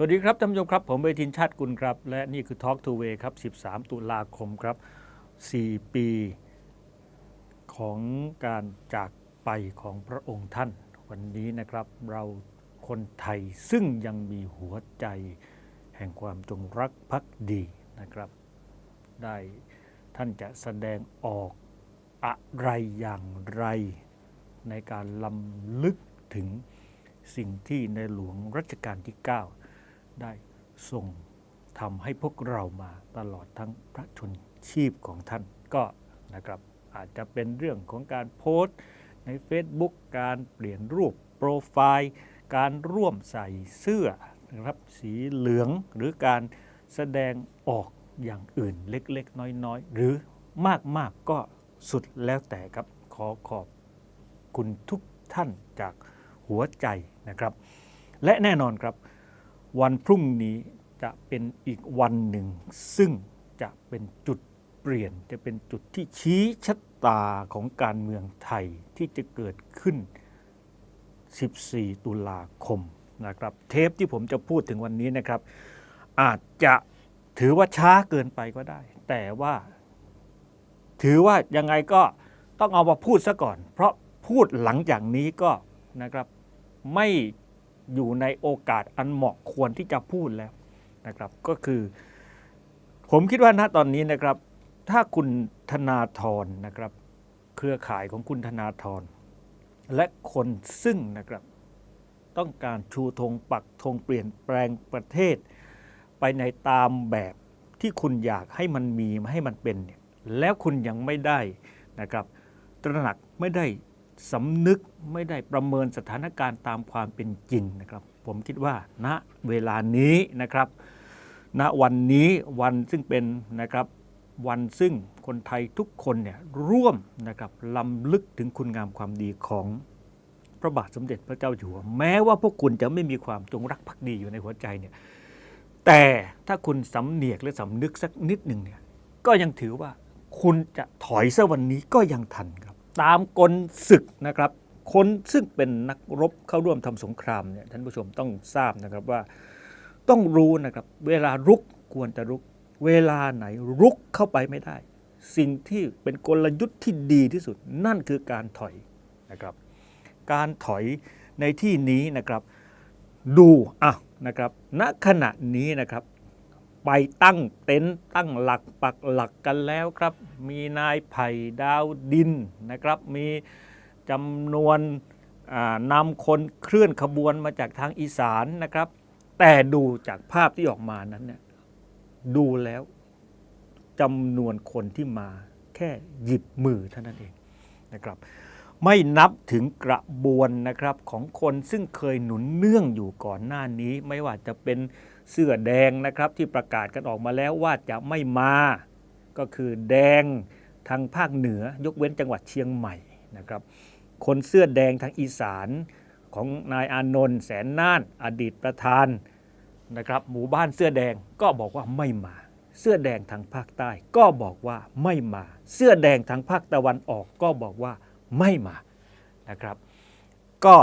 สวัสดีครับท่านผู้ชมครับ ผมเวทินชาติกุลครับ และนี่คือ Talk to Way ครับ 13 ตุลาคมครับ 4 ปีของการจากไปของพระองค์ท่าน วันนี้นะครับเราคนไทยซึ่งยังมีหัวใจแห่งความจงรักภักดีนะครับ ได้ท่านจะแสดงออกอะไรอย่างไร ในการลำลึกถึงสิ่งที่ในหลวงรัชกาลที่ 9 ได้ทรงทำให้พวกเรามาตลอดทั้งพระชนชีพของท่านก็นะครับอาจจะเป็นเรื่องของการโพสต์ใน Facebook การเปลี่ยนรูปโปรไฟล์ การร่วมใส่เสื้อนะครับสีเหลืองหรือการแสดงออกอย่างอื่นเล็กๆ น้อยๆ หรือมากๆก็สุดแล้วแต่ครับขอขอบคุณทุกท่านจากหัวใจนะครับ และแน่นอนครับ วันพรุ่งนี้จะเป็นอีกวันหนึ่ง ซึ่งจะเป็นจุดเปลี่ยนจะเป็นจุดที่ชี้ชะตาของการเมืองไทยที่จะเกิดขึ้น 14 ตุลาคมนะครับ เทปที่ผมจะพูดถึงวันนี้นะครับ อาจจะถือว่าช้าเกินไปก็ได้ แต่ว่า ถือว่ายังไงก็ต้องเอามาพูดซะก่อน เพราะพูดหลังจากนี้ก็นะครับไม่ อยู่ในโอกาสอันเหมาะควรที่จะพูดแล้วนะครับก็คือ ผมคิดว่าณตอนนี้นะครับ ถ้าคุณธนาธรนะครับ เครือข่ายของคุณธนาธรและคนซึ่งนะครับ ต้องการชูธงปักธงเปลี่ยนแปลงประเทศ ไปในตามแบบที่คุณอยากให้มันมีให้มันเป็นเนี่ยแล้วคุณยังไม่ได้นะครับ ตระหนักไม่ได้ สำนึกไม่ได้ประเมินสถานการณ์ตามความเป็นจริงนะครับ ผมคิดว่าณเวลานี้นะครับ ณวันนี้วันซึ่งเป็นนะครับวันซึ่งคนไทยทุกคนเนี่ยร่วมนะครับลำลึกถึงคุณงามความดีของพระบาทสมเด็จพระเจ้าอยู่หัวแม้ว่าพวกคุณจะไม่มีความจงรักภักดีอยู่ในหัวใจเนี่ยแต่ถ้าคุณสำเนียกและสำนึกสักนิดหนึ่งเนี่ยก็ยังถือว่าคุณจะถอยซะวันนี้ก็ยังทันครับ ตามกลศึกนะครับคนซึ่งเป็นนักรบเข้าร่วมทำสงครามเนี่ยท่านผู้ชมต้องทราบนะครับว่าต้องรู้นะครับเวลารุกควรจะรุก เวลาไหนรุกเข้าไปไม่ได้ สิ่งที่เป็นกลยุทธ์ที่ดีที่สุดนั่นคือการถอยนะครับ การถอยในที่นี้นะครับดูอะนะครับณขณะนี้นะครับ ไปตั้งเต็นท์ตั้งหลักปักหลักกันแล้วครับ มีนายไผ่ดาวดินนะครับ มีจำนวนนำคนเคลื่อนขบวนมาจากทางอีสานนะครับ แต่ดูจากภาพที่ออกมานั้นเนี่ยดูแล้วจำนวนคนที่มาแค่หยิบมือเท่านั้นเองนะครับ ไม่นับถึงกระบวนนะครับของคนซึ่งเคยหนุนเนื่องอยู่ก่อนหน้านี้ ไม่ว่าจะเป็น เสื้อแดงนะครับที่ประกาศกันออกมาแล้วว่าจะไม่มา ก็คือแดงทางภาคเหนือยกเว้นจังหวัดเชียงใหม่นะครับ คนเสื้อแดงทางอีสานของนายอานนท์แสนน่านอดีตประธานนะครับหมู่บ้านเสื้อแดงก็บอกว่าไม่มา เสื้อแดงทางภาคใต้ก็บอกว่าไม่มา เสื้อแดงทางภาคตะวันออกก็บอกว่าไม่มานะครับ ก็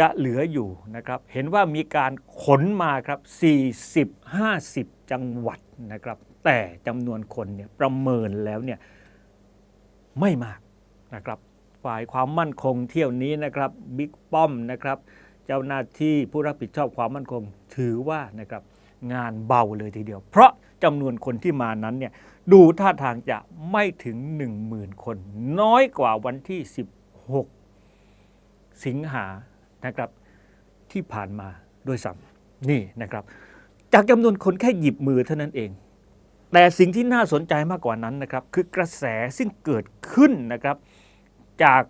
จะเหลืออยู่นะครับ เห็นว่ามีการขนมาครับ 40-50 จังหวัดนะครับ แต่จำนวนคนเนี่ยประเมินแล้วเนี่ยไม่มากนะครับ ฝ่ายความมั่นคงเที่ยวนี้นะครับบิ๊กป้อมนะครับ เจ้าหน้าที่ผู้รับผิดชอบความมั่นคงถือว่านะครับงานเบาเลยทีเดียว เพราะจำนวนคนที่มานั้นเนี่ยดูท่าทางจะไม่ถึง 10,000 คน น้อยกว่าวันที่ 16 สิงหา นะครับที่ผ่านมาโดวยซ้ำนี่นะครับ จากจำนวนคนแค่หยิบมือเท่านั้นเอง แต่สิ่งที่น่าสนใจมากกว่านั้นนะครับ คือกระแสซึ่งเกิดขึ้นนะครับ จาก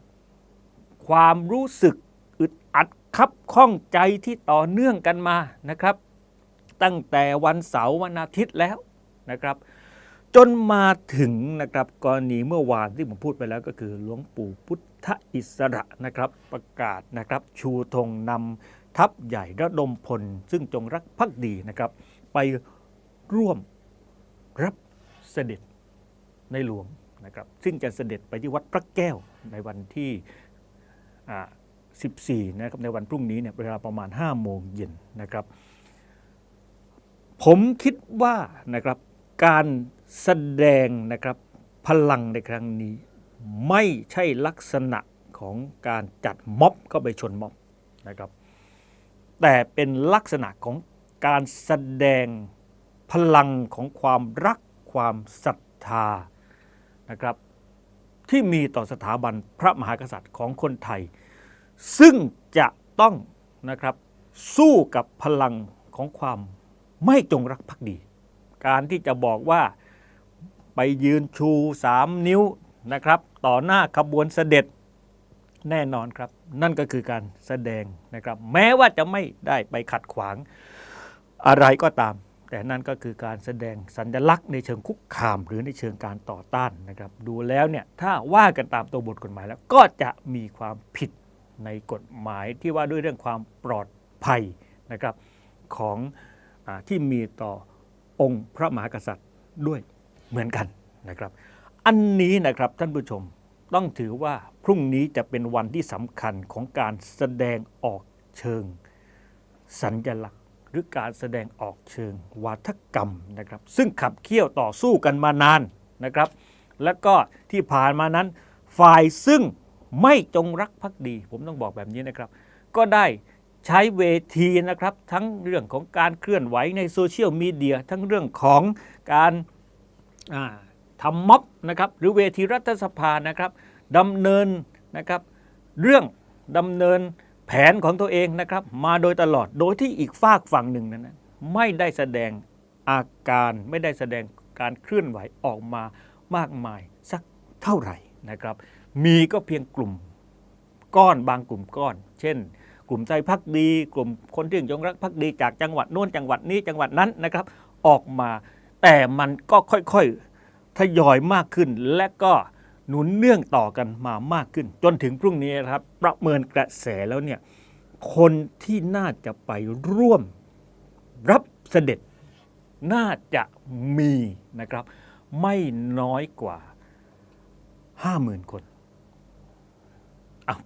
ความรู้สึกอึดอัดคับข้องใจที่ต่อเนื่องกันมานะครับ ตั้งแต่วันเสาร์วันอาทิตย์แล้วนะครับ จนมาถึงนะครับกรณีเมื่อวานที่ผมพูดไปแล้วก็คือหลวงปู่พุท ธอิสระนะครับประกาศนะครับชูธงนำทัพใหญ่ระดมพล ซึ่งจงรักภักดีนะครับ ไปร่วมรับเสด็จในหลวงนะครับซึ่งจะเสด็จไปที่วัดพระแก้วในวันที่ 14 นะครับในวันพรุ่งนี้เนี่ยเวลาประมาณ 5 โมงเย็นนะครับ ผมคิดว่านะครับการแสดงนะครับพลังในครั้งนี้ ไม่ใช่ลักษณะของการจัดม็อบเข้าไปชนม็อบนะครับ แต่เป็นลักษณะของการแสดงพลังของความรักความศรัทธานะครับ ที่มีต่อสถาบันพระมหากษัตริย์ของคนไทย ซึ่งจะต้องนะครับสู้กับพลังของความไม่จงรักภักดี การที่จะบอกว่าไปยืนชูสามนิ้ว นะครับ ต่อหน้าขบวนเสด็จแน่นอนครับ นั่นก็คือการแสดงนะครับ แม้ว่าจะไม่ได้ไปขัดขวางอะไรก็ตาม แต่นั่นก็คือการแสดงสัญลักษณ์ในเชิงคุกคาม หรือในเชิงการต่อต้านนะครับ ดูแล้วเนี่ยถ้าว่ากันตามตัวบทกฎหมายแล้วก็จะมีความผิดในกฎหมายที่ว่าด้วยเรื่องความปลอดภัยนะครับของอที่มีต่อองค์พระมหากษัตริย์ด้วยเหมือนกันนะครับ อันนี้นะครับท่านผู้ชมต้องถือว่าพรุ่งนี้จะเป็นวันที่สำคัญของการแสดงออกเชิง สัญญลักษณ์ หรือการแสดงออกเชิงวาทกรรมนะครับ ซึ่งขับเคี่ยวต่อสู้กันมานานนะครับ และก็ที่ผ่านมานั้น ฝ่ายซึ่งไม่จงรักภักดี ผมต้องบอกแบบนี้นะครับ ก็ได้ใช้เวทีนะครับ ทั้งเรื่องของการเคลื่อนไหวในโซเชียลมีเดียทั้งเรื่องของการ ทำม็อบนะครับหรือเวทีรัฐสภานะครับดำเนินนะครับเรื่องดำเนินแผนของตัวเองนะครับมาโดยตลอดโดยที่อีกฝากฝั่งหนึ่งนั้นไม่ได้แสดงอาการไม่ได้แสดงการเคลื่อนไหวออกมามากมายสักเท่าไหร่นะครับ มีก็เพียงกลุ่มก้อนบางกลุ่มก้อน เช่น กลุ่มใจพักดี กลุ่มคนที่ยงรักพักดีจากจังหวัดโน้นจังหวัดนี้จังหวัดนั้นนะครับ ออกมาแต่มันก็ค่อยๆ ทยอยมากขึ้น และก็หนุนเนื่องต่อกันมามากขึ้น จนถึงพรุ่งนี้นะครับประเมินกระแสแล้วเนี่ยคนที่น่าจะไปร่วมรับเสด็จน่าจะมีนะครับ ไม่น้อยกว่า 50,000 คน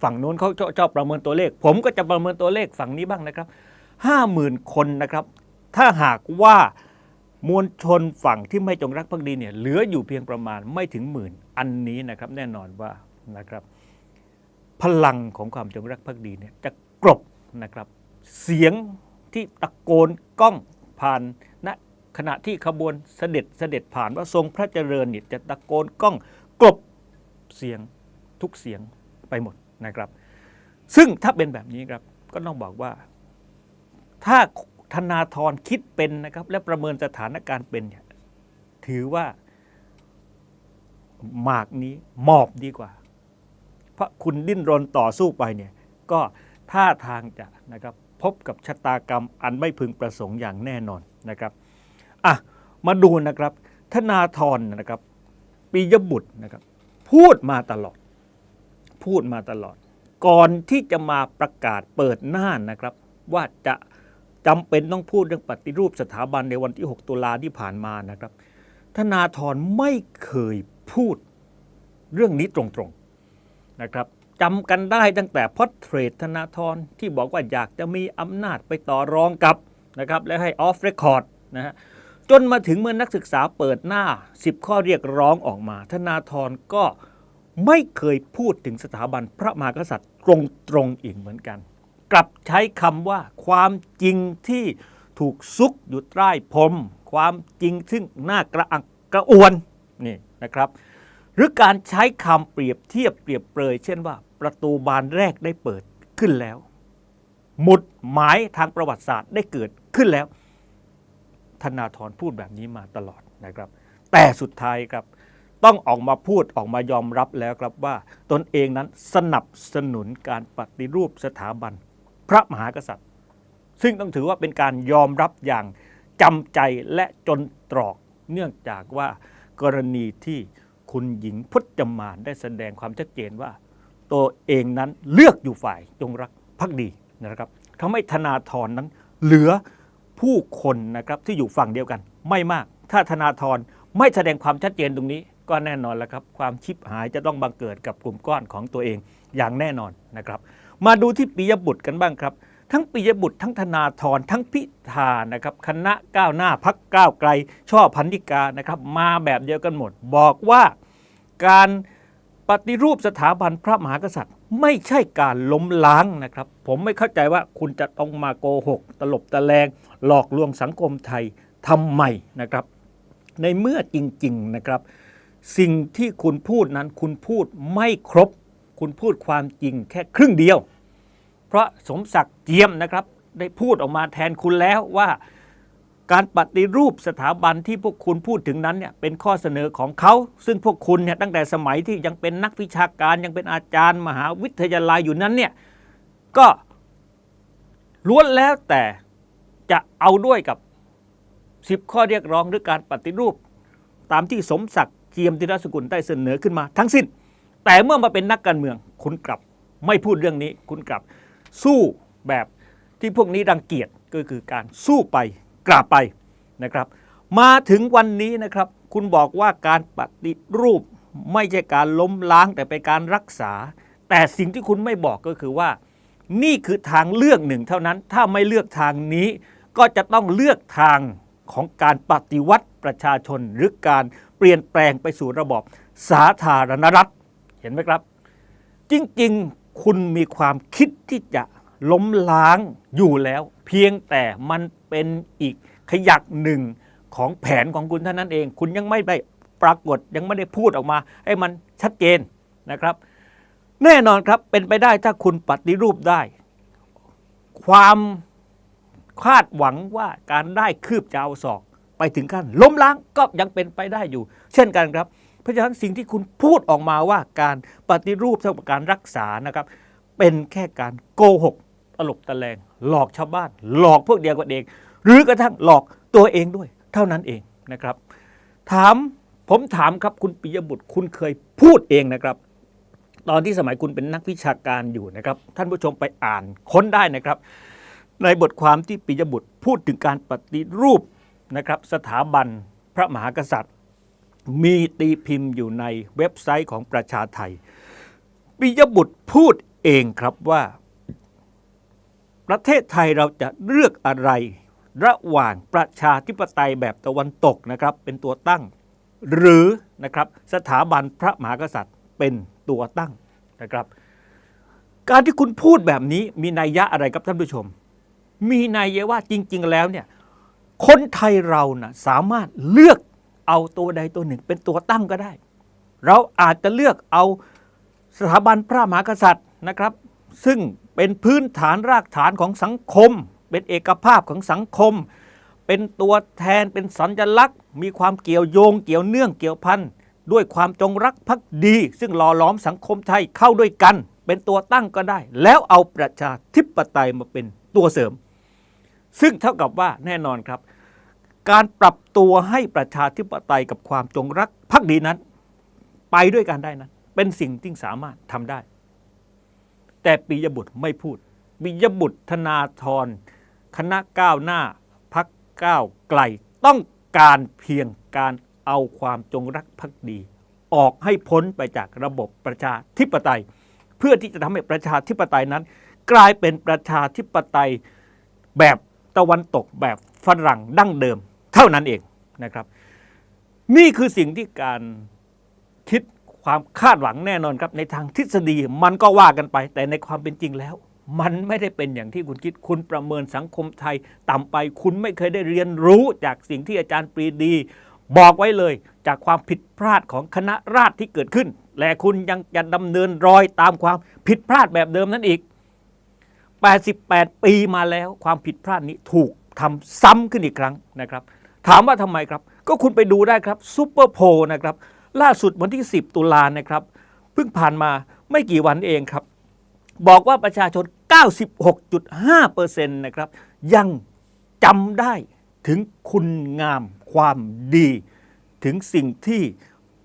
ฝั่งโน้นเขาชอชอบประเมินตัวเลข ผมก็จะประเมินตัวเลขฝั่งนี้บ้างนะครับ 50,000 คนนะครับ ถ้าหากว่า มวลชนฝั่งที่ไม่จงรักภักดีเนี่ยเหลืออยู่เพียงประมาณไม่ถึงหมื่น อันนี้นะครับแน่นอนว่านะครับ พลังของความจงรักภักดีเนี่ยจะกลบนะครับ เสียงที่ตะโกนก้องผ่านณขณะที่ขบวนเสด็จเสด็จผ่านว่าทรงพระเจริญเนี่ยจะตะโกนก้องกลบเสียงทุกเสียงไปหมดนะครับ ซึ่งถ้าเป็นแบบนี้ครับก็ต้องบอกว่าถ้า ธนาธรคิดเป็นนะครับ และประเมินสถานการณ์เป็น ถือว่าหมากนี้หมอบดีกว่า เพราะคุณดิ้นรนต่อสู้ไปเนี่ย ก็ท่าทางจะนะครับ พบกับชะตากรรมอันไม่พึงประสงค์อย่างแน่นอนนะครับอะมาดูนะครับ ธนาธรนะครับ ปียบุตรนะครับ พูดมาตลอด พูดมาตลอด ก่อนที่จะมาประกาศเปิดหน้านะครับ ว่าจะ จำเป็นต้องพูดเรื่องปฏิรูปสถาบันในวันที่ 6 ตุลาที่ผ่านมานะครับ ธนาธรไม่เคยพูดเรื่องนี้ตรงๆนะครับจำกันได้ตั้งแต่พอดเทรดธนาธรที่บอกว่าอยากจะมีอำนาจไปต่อรองกับนะครับและให้ออฟเรคคอร์ดนะฮะจนมาถึงเมื่อนักศึกษาเปิดหน้า 10 ข้อเรียกร้องออกมา ธนาธรก็ไม่เคยพูดถึงสถาบันพระมหากษัตริย์ตรงๆอีกเหมือนกัน กลับใช้คำว่า ความจริงที่ถูกซุกอยู่ใต้พรมความจริงซึ่งน่ากระอักกระอ่วนนี่นะครับ หรือการใช้คำเปรียบเทียบเปรียบเปรย เช่นว่าประตูบานแรกได้เปิดขึ้นแล้วหมุดหมายทางประวัติศาสตร์ได้เกิดขึ้นแล้ว ธนาธรพูดแบบนี้มาตลอดนะครับ แต่สุดท้ายครับต้องออกมาพูดออกมายอมรับแล้วครับว่า ตนเองนั้นสนับสนุนการปฏิรูปสถาบัน พระมหากษัตริย์ ซึ่งต้องถือว่าเป็นการยอมรับอย่างจำใจและจนตรอกเนื่องจากว่ากรณีที่คุณหญิงพจมานได้แสดงความชัดเจนว่า ตัวเองนั้นเลือกอยู่ฝ่ายจงรักภักดีนะครับทำให้ธนาธรนั้นเหลือผู้คนนะครับที่อยู่ฝั่งเดียวกัน ไม่มาก ถ้าธนาธรไม่แสดงความชัดเจนตรงนี้ ก็แน่นอนแล้วครับ ความชิบหายจะต้องบังเกิดกับกลุ่มก้อนของตัวเองอย่างแน่นอนนะครับ มาดูที่ปิยบุตรกันบ้างครับ ทั้งปิยบุตรทั้งธนาธรทั้งพิธานะครับคณะก้าวหน้าพักก้าวไกล ช่อพันธิกานะครับมาแบบเดียวกันหมด บอกว่าการปฏิรูปสถาบันพระมหากษัตริย์ ไม่ใช่การล้มล้างนะครับ ผมไม่เข้าใจว่าคุณจะต้องมาโกหก ตลบตะแลง หลอกลวงสังคมไทยทำไมนะครับ ในเมื่อจริง ๆ นะครับ สิ่งที่คุณพูดนั้นคุณพูดไม่ครบ คุณพูดความจริงแค่ครึ่งเดียว เพราะสมศักดิ์เจียมนะครับ ได้พูดออกมาแทนคุณแล้วว่าการปฏิรูปสถาบันที่พวกคุณพูดถึงนั้นเนี่ยเป็นข้อเสนอของเขา ซึ่งพวกคุณเนี่ยตั้งแต่สมัยที่ยังเป็นนักวิชาการยังเป็นอาจารย์มหาวิทยาลัยอยู่นั้นเนี่ยก็ล้วนแล้วแต่จะเอาด้วยกับ 10 ข้อเรียกร้องหรือการปฏิรูป ตามที่สมศักดิ์เจียมธิรสกุลได้เสนอขึ้นมาทั้งสิ้น แต่เมื่อมาเป็นนักการเมือง คุณกลับไม่พูดเรื่องนี้ คุณกลับสู้แบบที่พวกนี้รังเกียจก็คือการสู้ไปกราบไปนะครับ มาถึงวันนี้นะครับ คุณบอกว่าการปฏิรูปไม่ใช่การล้มล้างแต่เป็นการรักษา แต่สิ่งที่คุณไม่บอกก็คือว่า นี่คือทางเลือกหนึ่งเท่านั้น ถ้าไม่เลือกทางนี้ ก็จะต้องเลือกทางของการปฏิวัติประชาชน หรือการเปลี่ยนแปลงไปสู่ระบอบสาธารณรัฐ ห็นไหมครับ จริงๆคุณมีความคิดที่จะล้มล้างอยู่แล้ว เพียงแต่มันเป็นอีกขยักหนึ่งของแผนของคุณเท่านั้นเอง คุณยังไม่ได้ปรากฏยังไม่ได้พูดออกมา ให้มันชัดเจนนะครับ แน่นอนครับเป็นไปได้ถ้าคุณปฏิรูปได้ ความคาดหวังว่าการได้คืบจะเอาศอก ไปถึงขั้นล้มล้างก็ยังเป็นไปได้อยู่ เช่นกันครับ ราะฉะนั้นสิ่งที่คุณพูดออกมาว่าการปฏิรูปเท่ากับการรักษานะครับ เป็นแค่การโกหกตลบตะแลง หลอกชาวบ้าน หลอกพวกเดียวกันเอง หรือกระทั่งหลอกตัวเองด้วย เท่านั้นเองนะครับ ถามผมถามครับคุณปิยบุตรคุณเคยพูดเองนะครับ ตอนที่สมัยคุณเป็นนักวิชาการอยู่นะครับ ท่านผู้ชมไปอ่านค้นได้นะครับ ในบทความที่ปิยบุตรพูดถึงการปฏิรูปนะครับ สถาบันพระมหากษัตริย์ มีตีพิมพ์อยู่ในเว็บไซต์ของประชาไทยปิยบุตรพูดเองครับว่า ประเทศไทยเราจะเลือกอะไร ระหว่างประชาธิปไตยแบบตะวันตกนะครับ เป็นตัวตั้ง หรือนะครับสถาบันพระมหากษัตริย์เป็นตัวตั้งนะครับ การที่คุณพูดแบบนี้มีนัยยะอะไรครับท่านผู้ชม มีนัยยะว่าจริง ๆ แล้วเนี่ยคนไทยเรานะสามารถเลือก เอาตัวใดตัวหนึ่ง เป็นตัวตั้งก็ได้ เราอาจจะเลือกเอาสถาบันพระมหากษัตริย์นะครับ ซึ่งเป็นพื้นฐานรากฐานของสังคม เป็นเอกภาพของสังคม เป็นตัวแทนเป็นสัญลักษณ์ มีความเกี่ยวโยงเกี่ยวเนื่องเกี่ยวพันด้วยความจงรักภักดี ซึ่งหล่อหลอมสังคมไทยเข้าด้วยกัน เป็นตัวตั้งก็ได้ แล้วเอาประชาธิปไตยมาเป็นตัวเสริม ซึ่งเท่ากับว่าแน่นอนครับ การปรับตัวให้ประชาธิปไตยกับความจงรักภักดีนั้น ไปด้วยกันได้นั้น เป็นสิ่งที่สามารถทำได้ แต่ปิยบุตรไม่พูดปิยบุตรธนาธรคณะก้าวหน้าพักก้าวไกล ต้องการเพียงการเอาความจงรักภักดี ออกให้พ้นไปจากระบบประชาธิปไตย เพื่อที่จะทำให้ประชาธิปไตยนั้น กลายเป็นประชาธิปไตยแบบตะวันตกแบบฝรั่งดั้งเดิม เท่านั้นเองนะครับ นี่คือสิ่งที่การคิดความคาดหวังแน่นอนครับในทางทฤษฎีมันก็ว่ากันไป แต่ในความเป็นจริงแล้ว มันไม่ได้เป็นอย่างที่คุณคิด คุณประเมินสังคมไทย ต่ำไป คุณไม่เคยได้เรียนรู้จากสิ่งที่อาจารย์ปรีดี บอกไว้เลย จากความผิดพลาดของคณะราษฎรที่เกิดขึ้น และคุณยังจะดำเนินรอยตามความผิดพลาดแบบเดิมนั้นอีก 88 ปีมาแล้ว ความผิดพลาดนี้ถูกทำซ้ำขึ้นอีกครั้งนะครับ ถามว่าทำไมครับ ก็คุณไปดูได้ครับซูเปอร์โพลนะครับล่าสุดวันที่ 10 ตุลานะครับเพิ่งผ่านมาไม่กี่วันเองครับ บอกว่าประชาชน 96.5%นะครับยังจำได้ถึงคุณงามความดี ถึงสิ่งที่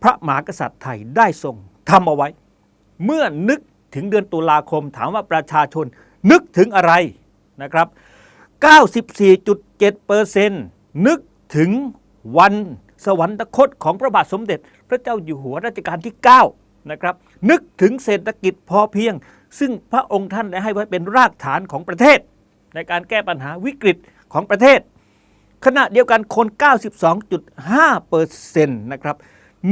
พระมหากษัตริย์ไทยได้ทรงทำเอาไว้ เมื่อนึกถึงเดือนตุลาคมถามว่าประชาชนนึกถึงอะไรนะครับ 94.7%นึก ถึงวันสวรรคตของพระบาทสมเด็จ พระเจ้าอยู่หัวรัชกาลที่ 9 นะครับ นึกถึงเศรษฐกิจพอเพียง ซึ่งพระองค์ท่านได้ให้ไว้เป็นรากฐานของประเทศ ในการแก้ปัญหาวิกฤตของประเทศ ขณะเดียวกันคน 92.5เปอร์เซ็นต์นะครับ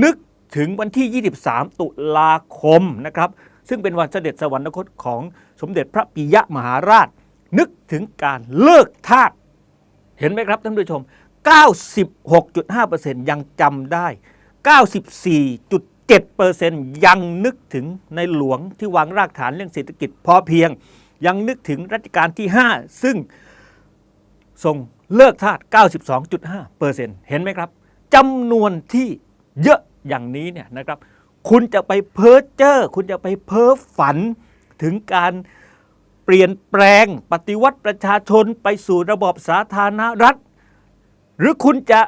นึกถึงวันที่ 23 ตุลาคมนะครับ ซึ่งเป็นวันเสด็จสวรรคตของสมเด็จพระปิยมหาราช นึกถึงการเลิกทาสเห็นไหมครับท่านผู้ชม 96.5%ยังจำได้ 94.7%ยังนึกถึงในหลวงที่วางรากฐานเรื่องเศรษฐกิจพอเพียง ยังนึกถึงรัชกาลที่ 5 ซึ่งทรงเลิกทาส92.5%เห็นไหมครับจำนวนที่เยอะอย่างนี้เนี่ยนะครับ คุณจะไปเพ้อเจ้อคุณจะไปเพ้อฝันถึงการเปลี่ยนแปลงปฏิวัติประชาชนไปสู่ระบอบสาธารณรัฐ หรือคุณจะ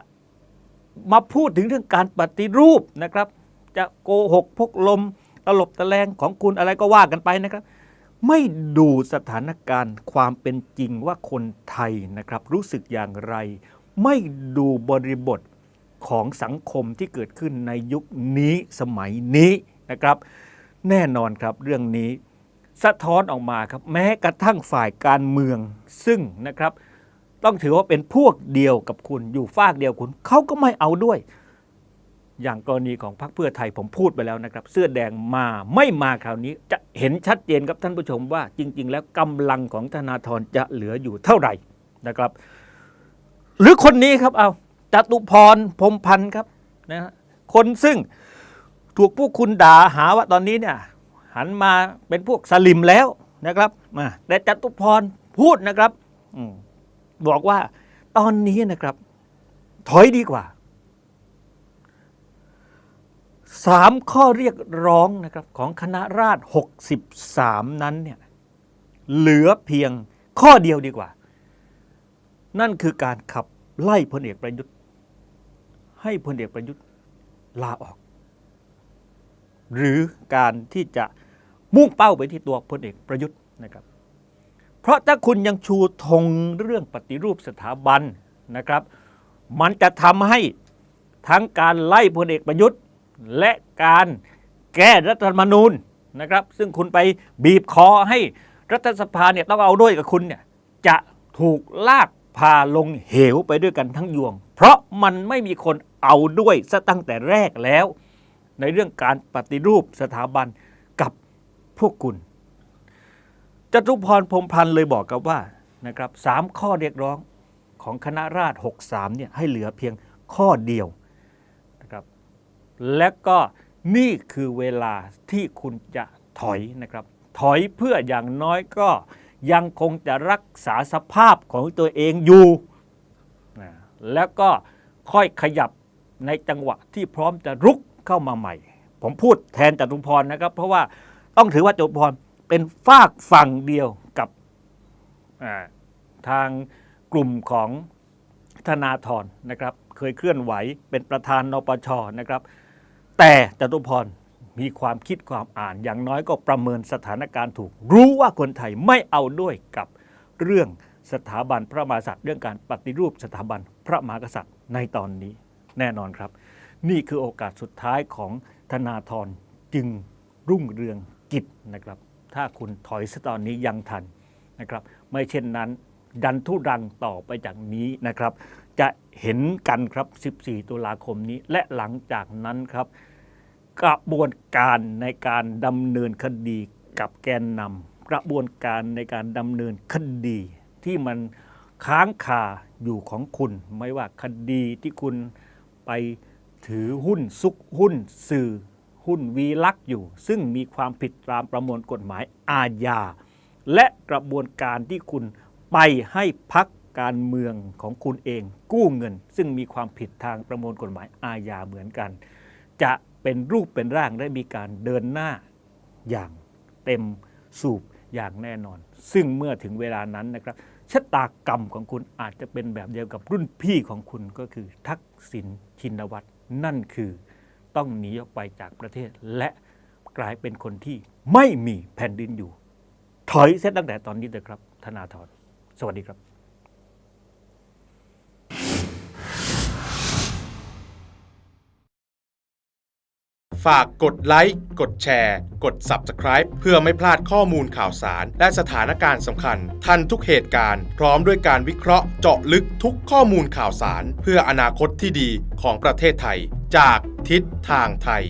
มาพูดถึงเรื่องการปฏิรูปนะครับ จะโกหกพกลมตลบตะแลงของคุณอะไรก็ว่ากันไปนะครับ ไม่ดูสถานการณ์ความเป็นจริงว่าคนไทยนะครับ รู้สึกอย่างไร ไม่ดูบริบทของสังคมที่เกิดขึ้นในยุคนี้สมัยนี้นะครับ แน่นอนครับเรื่องนี้สะท้อนออกมาครับ แม้กระทั่งฝ่ายการเมืองซึ่งนะครับ ต้องถือว่าเป็นพวกเดียวกับคุณอยู่ฝากเดียวคุณเขาก็ไม่เอาด้วย อย่างกรณีของพรรคเพื่อไทยผมพูดไปแล้วนะครับ เสื้อแดงมาไม่มาคราวนี้ จะเห็นชัดเจนครับท่านผู้ชมว่า จริง ๆ แล้วกำลังของธนาธรจะเหลืออยู่เท่าไหร่นะครับ หรือคนนี้ครับเอาจตุพรพรมพันธ์ครับนะคนซึ่งถูกพวกคุณด่าหาว่าตอนนี้เนี่ยหันมาเป็นพวกสลิมแล้วนะครับมาแต่จตุพรพูดนะครับอม บอกว่าตอนนี้นะครับ ถอยดีกว่าสามข้อเรียกร้องนะครับของคณะราษฎร63 นั้นเนี่ยเหลือเพียงข้อเดียวดีกว่า นั่นคือการขับไล่พลเอกประยุทธ์ ให้พลเอกประยุทธ์ลาออก หรือการที่จะมุ่งเป้าไปที่ตัวพลเอกประยุทธ์นะครับ เพราะถ้าคุณยังชูธงเรื่องปฏิรูปสถาบันนะครับ มันจะทำให้ทั้งการไล่พลเอกประยุทธ์ และการแก้รัฐธรรมนูญนะครับ ซึ่งคุณไปบีบคอให้รัฐสภาเนี่ยต้องเอาด้วยกับคุณเนี่ยจะถูกลากพาลงเหวไปด้วยกันทั้งยวง เพราะมันไม่มีคนเอาด้วยซะตั้งแต่แรกแล้ว ในเรื่องการปฏิรูปสถาบันกับพวกคุณ จตุพรพมพันธ์เลยบอกกับว่านะครับสามข้อเรียกร้องของคณะราษฎร63เนี่ยให้เหลือเพียงข้อเดียวนะครับและก็นี่คือเวลาที่คุณจะถอยนะครับถอยเพื่ออย่างน้อยก็ยังคงจะรักษาสภาพของตัวเองอยู่นะแล้วก็ค่อยขยับในจังหวะที่พร้อมจะรุกเข้ามาใหม่ ผมพูดแทนจตุพรนะครับ เพราะว่าต้องถือว่าจตุพร เป็นฝากฝั่งเดียวกับทางกลุ่มของธนาธรนะครับ เคยเคลื่อนไหวเป็นประธานนปชนะครับ แต่จตุพรมีความคิดความอ่านอย่างน้อยก็ประเมินสถานการณ์ถูก รู้ว่าคนไทยไม่เอาด้วยกับเรื่องสถาบันพระมหากษัตริย์เรื่องการปฏิรูปสถาบันพระมหากษัตริย์ในตอนนี้แน่นอนครับ นี่คือโอกาสสุดท้ายของธนาธรจึงรุ่งเรืองกิจนะครับ ถ้าคุณถอยสตอนนี้ยังทันนะครับ ไม่เช่นนั้น ดันทุรังต่อไปจากนี้นะครับ จะเห็นกันครับ 14 ตุลาคมนี้ และหลังจากนั้นครับ กระบวนการในการดำเนินคดีกับแกนนำกระบวนการในการดำเนินคดีที่มันค้างคาอยู่ของคุณ ไม่ว่าคดีที่คุณไปถือหุ้นซุกหุ้นสื่อ หุ้นวีลักษ์อยู่ ซึ่งมีความผิดตามประมวลกฎหมายอาญา และกระบวนการที่คุณไปให้พักการเมืองของคุณเองกู้เงิน ซึ่งมีความผิดทางประมวลกฎหมายอาญาเหมือนกัน จะเป็นรูปเป็นร่างและมีการเดินหน้าอย่างเต็มสูบอย่างแน่นอน ซึ่งเมื่อถึงเวลานั้นนะครับชะตากรรมของคุณอาจจะเป็นแบบเดียวกับรุ่นพี่ของคุณก็คือทักษิณชินวัตรนั่นคือ ต้องหนีออกไปจากประเทศ และกลายเป็นคนที่ไม่มีแผ่นดินอยู่ ถอยเสร็จตั้งแต่ตอนนี้เลยครับ ธนาธรสวัสดีครับฝากกดไลค์ กดแชร์ กด Subscribe เพื่อไม่พลาดข้อมูลข่าวสาร และสถานการณ์สำคัญ ทันทุกเหตุการณ์ พร้อมด้วยการวิเคราะห์เจาะลึกทุกข้อมูลข่าวสาร เพื่ออนาคตที่ดีของประเทศไทย จากทิศทางไทย